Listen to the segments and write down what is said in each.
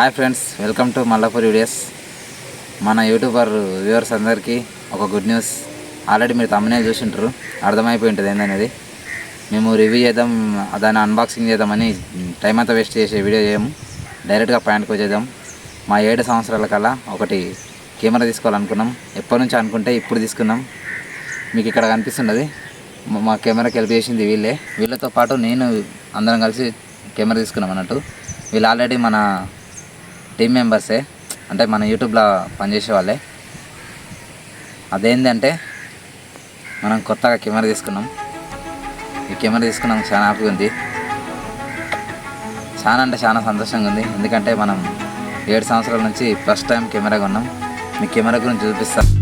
Hi friends welcome to Mallapur videos. మన YouTuber viewers అందరికీ ఒక గుడ్ న్యూస్. ఆల్రెడీ మీరు తమ్మనే చూసింటారు అర్థమైపోయి ఉంటుంది ఏందనేది. మేము రివ్యూ చేద్దాం దాన్ని అన్బాక్సింగ్ చేద్దామని టైం అంతా వేస్ట్ చేసే వీడియో చేయము. డైరెక్ట్గా పాయింట్కి వచ్చేద్దాం. మా ఏడు సంవత్సరాల కల్లా ఒకటి కెమెరా తీసుకోవాలనుకున్నాం. ఎప్పటి నుంచి అనుకుంటే ఇప్పుడు తీసుకున్నాం. మీకు ఇక్కడ కనిపిస్తున్నది మా- మా కెమెరాకి హెల్ప్ చేసింది వీళ్ళే. వీళ్ళతో పాటు నేను అందరం కలిసి కెమెరా తీసుకున్నాం అన్నట్టు. వీళ్ళు ఆల్రెడీ మన టీం మెంబర్సే అంటే మన యూట్యూబ్లో పనిచేసే వాళ్ళే. అదేంటంటే మనం కొత్తగా కెమెరా తీసుకున్నాం. ఈ కెమెరా తీసుకున్నాం చాలా హ్యాపీగా ఉంది. చాలా అంటే చాలా సంతోషంగా ఉంది. ఎందుకంటే మనం ఏడు సంవత్సరాల నుంచి ఫస్ట్ టైం కెమెరా కొన్నాం. మీ కెమెరా గురించి చూపిస్తాను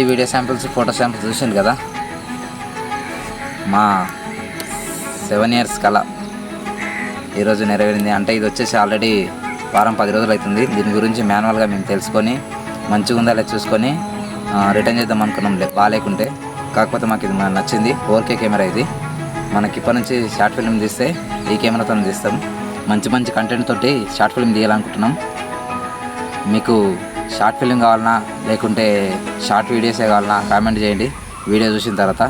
already video samples photo samples చూసింది కదా? మా సెవెన్ ఇయర్స్ కల ఈరోజు నెరవేరింది. అంటే ఇది వచ్చేసి ఆల్రెడీ వారం పది రోజులు అవుతుంది. దీని గురించి మాన్యువల్గా మేము తెలుసుకొని మంచిగా ఉందా లేదా చూసుకొని రిటర్న్ చేద్దాం అనుకున్నాం లే బాగాలేకుంటే. కాకపోతే మాకు ఇది నచ్చింది. ఫోర్ కే కెమెరా ఇది. మనకి ఇప్పటి నుంచి షార్ట్ ఫిల్మ్ తీస్తే ఈ కెమెరాతో తీస్తాం. మంచి మంచి కంటెంట్ తోటి షార్ట్ ఫిల్మ్ తీయాలనుకుంటున్నాం. మీకు షార్ట్ ఫిలిం కావాలన్నా లేకుంటే షార్ట్ వీడియోసే కావాలన్నా కామెంట్ చేయండి. వీడియో చూసిన తర్వాత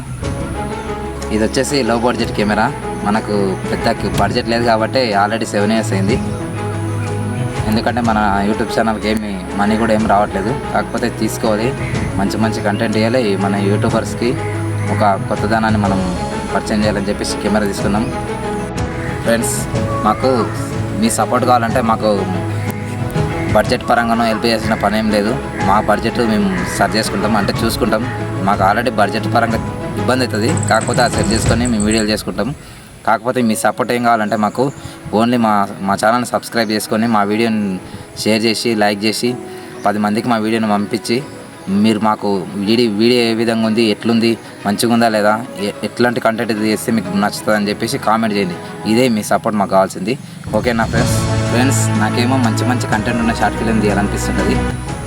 ఇది వచ్చేసి లో బడ్జెట్ కెమెరా. మనకు పెద్ద బడ్జెట్ లేదు కాబట్టి ఆల్రెడీ సెవెన్ ఇయర్స్ అయింది. ఎందుకంటే మన యూట్యూబ్ ఛానల్కి ఏమి మనీ కూడా ఏం రావట్లేదు. కాకపోతే తీసుకోవాలి. మంచి మంచి కంటెంట్ ఇవ్వాలి మన యూట్యూబర్స్కి ఒక కొత్తదనాన్ని మనం పరిచయం చేయాలని చెప్పేసి కెమెరా తీసుకున్నాం. ఫ్రెండ్స్ మాకు మీ సపోర్ట్ కావాలంటే మాకు బడ్జెట్ పరంగానో హెల్ప్ చేసిన పని ఏం లేదు. మా బడ్జెట్ మేము సర్చ్ చేసుకుంటాం. అంటే చూసుకుంటాం. మాకు ఆల్రెడీ బడ్జెట్ పరంగా ఇబ్బంది అవుతుంది. కాకపోతే అది సెట్ చేసుకొని మేము వీడియోలు చేసుకుంటాం. కాకపోతే మీ సపోర్ట్ ఏం కావాలంటే మాకు ఓన్లీ మా మా ఛానల్ని సబ్స్క్రైబ్ చేసుకొని మా వీడియోని షేర్ చేసి లైక్ చేసి పది మందికి మా వీడియోని పంపించి మీరు మాకు వీడియో వీడియో ఏ విధంగా ఉంది ఎట్లుంది మంచిగా ఉందా లేదా ఎట్లాంటి కంటెంట్ ఇది చేస్తే మీకు నచ్చుతుందని చెప్పేసి కామెంట్ చేయండి. ఇదే మీ సపోర్ట్ మాకు కావాల్సింది. ఓకేనా ఫ్రెండ్స్ ఫ్రెండ్స్ నాకేమో మంచి మంచి కంటెంట్ ఉన్న షార్ట్ ఫిలిం తీయాలనిపిస్తుంటుంది.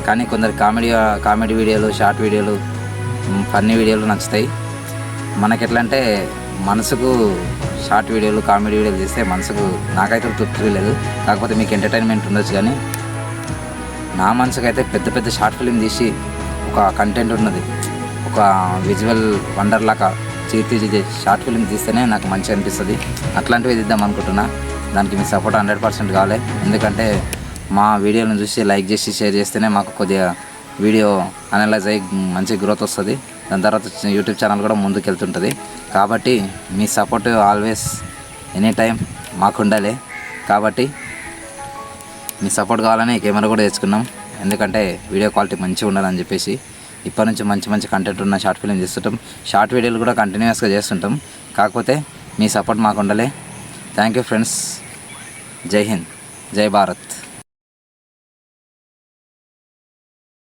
కానీ కొందరు కామెడీ కామెడీ వీడియోలు షార్ట్ వీడియోలు ఫన్నీ వీడియోలు నచ్చుతాయి. మనకి ఎట్లా అంటే మనసుకు షార్ట్ వీడియోలు కామెడీ వీడియోలు తీస్తే మనసుకు నాకైతే తృప్తి లేదు. కాకపోతే మీకు ఎంటర్టైన్మెంట్ ఉండొచ్చు కానీ నా మనసుకైతే పెద్ద పెద్ద షార్ట్ ఫిలిం తీసి ఒక కంటెంట్ ఉన్నది. ఒక విజువల్ వండర్ లాగా తీర్చిదిద్దే షార్ట్ ఫిలిం తీస్తేనే నాకు మంచిగా అనిపిస్తుంది. అట్లాంటివి తీద్దాం అనుకుంటున్నా. దానికి మీ సపోర్ట్ హండ్రెడ్ పర్సెంట్ కావాలి. ఎందుకంటే మా వీడియోలను చూసి లైక్ చేసి షేర్ చేస్తేనే మాకు కొద్దిగా వీడియో అనలైజ్ అయ్యి మంచి గ్రోత్ వస్తుంది. దాని తర్వాత యూట్యూబ్ ఛానల్ కూడా ముందుకు వెళ్తుంటుంది కాబట్టి మీ సపోర్ట్ ఆల్వేస్ ఎనీ టైం మాకు ఉండాలి. కాబట్టి మీ సపోర్ట్ కావాలని కెమెరా కూడా తెచ్చుకున్నాం. ఎందుకంటే వీడియో క్వాలిటీ మంచిగా ఉండాలని చెప్పేసి ఇప్పటి నుంచి మంచి మంచి కంటెంట్ ఉన్న షార్ట్ ఫిలిం చేస్తుంటాం. షార్ట్ వీడియోలు కూడా కంటిన్యూస్గా చేస్తుంటాం. కాకపోతే మీ సపోర్ట్ మాకు ఉండాలి. థ్యాంక్ యూ ఫ్రెండ్స్ जय हिंद जय भारत।